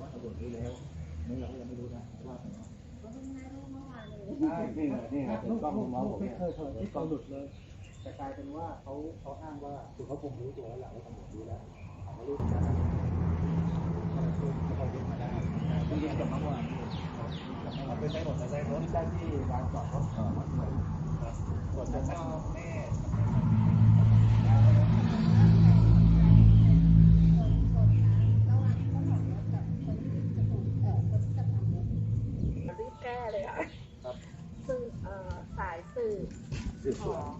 ว่าตำรวจรู้แล้วนี่เราก็ยังไม่รู้นะว่าเป็นไงใช่นี่แหละนี่แหละถูกต้องหมอผมไม่เคยเคยที่เขาหลุดเลย แต่กลายเป็นว่าเขาเขาอ้างว่าคือเขาคงรู้ตัวแล้วแหละว่าตำรวจรู้แล้วเขารู้แล้วเขาเรียกมาได้ที่เรียนกับเมื่อวานเป็นใช้รถใช้รถได้ที่ร้างจอดรถก่อนแล้วก็แม่ เลยค่ะสื่อเอ่อสายสื่อสืบสขวอนง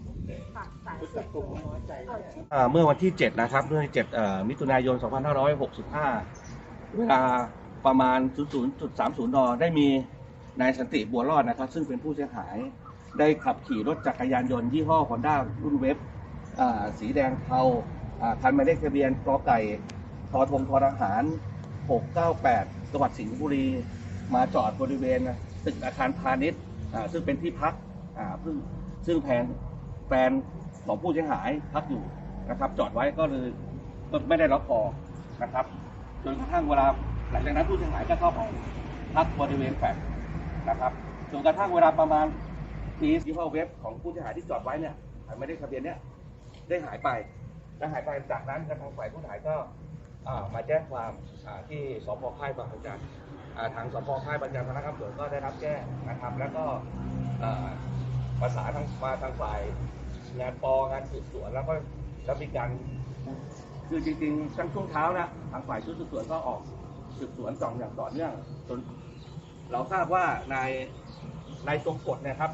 ฝั่งสายสืบสวนเอ่ออ่าเมื่อวันที่ 7 นะครับเมื่อวันที่7เอ่อมิถุนายน 2565 เวลาประมาณ 00.30 น ได้มีนายสันติบัวรอดนะครับ ซึ่งเป็นผู้เสียหายได้ขับขี่รถจักรยานยนต์ยี่ห้อฮอนด้ารุ่นเวฟอ่าสีแดงเทาอ่าคันหมายเลขทะเบียนกอไก่ทอทงทอทหาร 698จังหวัดสิงห์บุรี มาจอดบริเวณ ตึกอาคารพาณิชย์ซึ่งเป็นที่พักซึ่งซึ่งแผนแฟนของผู้เสียหายพักอยู่นะครับ จอดไว้ก็เลยก็ไม่ได้ล็อกคอนะครับจนกระทั่งเวลาหลังจากนั้นผู้เสียหายก็เข้าไปพักบริเวณแฟลตนะครับจนกระทั่งเวลาประมาณปียี่ห้อเว็บของผู้เสียหายที่จอดไว้เนี่ยไม่ได้ทะเบียนเนี่ยได้หายไปได้หายไปจากนั้นทางฝ่ายผู้เสียหายก็มาแจ้งความที่สพค่ายบางระจันอ่า ทางสพค่ายบางระจัพนักงานสอบสวนก็ได้รับแจ้งนะครับ แล้วก็อ่าประสานทางมาทางฝ่ายงานปองานสืบสวนแล้วก็แล้วมีการคือจริงๆตั้งช่วงเช้านะทางฝ่ายชุดสืบสวนก็ออกสืบสวนจ่ออย่างต่อเนื่องจนเราทราบว่านายนายทรงกฎเนะครับ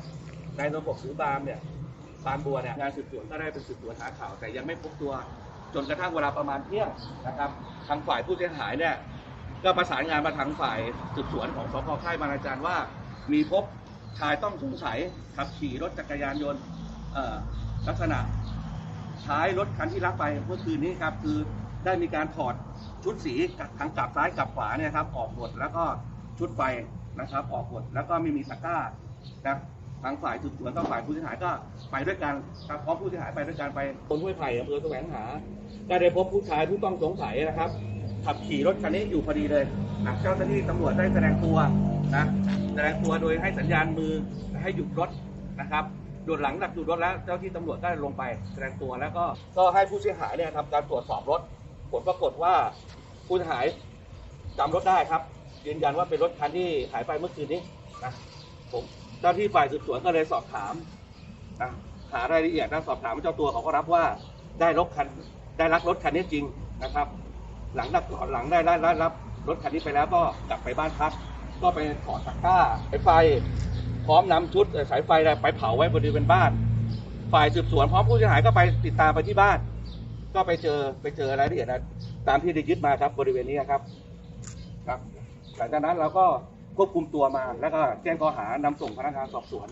นายทรงกฎสือบามเนี่ยบามบัวเนี่ยงานสืบสวนก็ได้เป็นสืบสวนหาข่าว แต่ยังไม่พบตัวจนกระทั่งเวลาประมาณเที่ยงนะครับ ทางฝ่ายผู้เสียหายเนี่ย ก็ประสานงานมาทางฝ่ายสืบสวนของสพค่ายบางอาจารย์ว่า มีพบชายต้องสงสัยขับขี่รถจักรยานยนต์ลักษณะใช้รถคันที่ลักไปเมื่อคืนนี้ครับคือได้มีการถอดชุดสีทั้งกลับซ้ายกลับขวาเนี่ยครับออกหมดแล้วก็ชุดไฟนะครับ ออกหมดแล้วก็ไม่มีตะกร้านะทางฝ่ายสืบสวนต้องฝ่ายผู้เสียหายก็ไปด้วยกันครับพร้อมผู้เสียหายไปด้วยกันไปคนห้วยไผ่อำเภอแสวงหา ก็ได้พบผู้ชายผู้ต้องสงสัยนะครับ ขับขี่รถคันนี้อยู่พอดีเลยนะเจ้าหน้าที่ตำรวจได้แสดงตัวนะแสดงตัวโดยให้สัญญาณมือให้หยุดรถนะครับดยหลังจากหยุดรถแล้วเจ้าที่ตำรวจก็ลงไปแสดงตัวแล้วก็ก็ให้ผู้เสียหายเนี่ยทำการตรวจสอบรถผลปรากฏว่าผู้เสียหายจำรถได้ครับ ยืนยันว่าเป็นรถคันที่หายไปเมื่อคืนนี้นะผมเจ้าที่ฝ่ายสืบสวนก็เลยสอบถามนะหารายละเอียดนะสอบถามเจ้าตัวเขาก็รับว่าได้รถคันได้รักรถคันนี้จริงนะครับ หลังจากก่อนหลังได้ได้ได้รับรถคันนี้ไปแล้วก็กลับไปบ้านพัก ก็ไปถอดตะกร้าสายไฟ พร้อมนำชุดสายไฟเนี่ยไปเผาไว้บริเวณบ้าน ฝ่ายสืบสวนพร้อมผู้เสียหายก็ไปติดตามไปที่บ้าน ก็ไปเจอไปเจอรายละเอียดนะตามที่ได้ยึดมาครับบริเวณนี้ครับครับหลังจากนั้นเราก็ควบคุมตัวมาแล้วก็แจ้งข้อหานำส่งพนักงานสอบสวน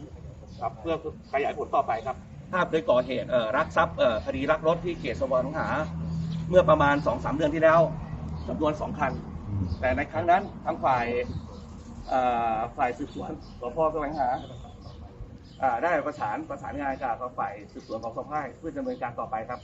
ครับเพื่อขยายผลต่อไปครับ ภาพโดยก่อเหตุรักทรัพย์คดีรักรถที่เขตสวรรค์หา เมื่อประมาณสองสามเดือนที่แล้วจำนวนสองคัน แต่ในครั้งนั้นทางฝ่ายเอ่อฝ่ายสืบสวนสพแสวงหาอ่าได้ประสานประสานงานกับฝ่ายสืบสวนของสภาเพื่อดำเนินการต่อไปครับ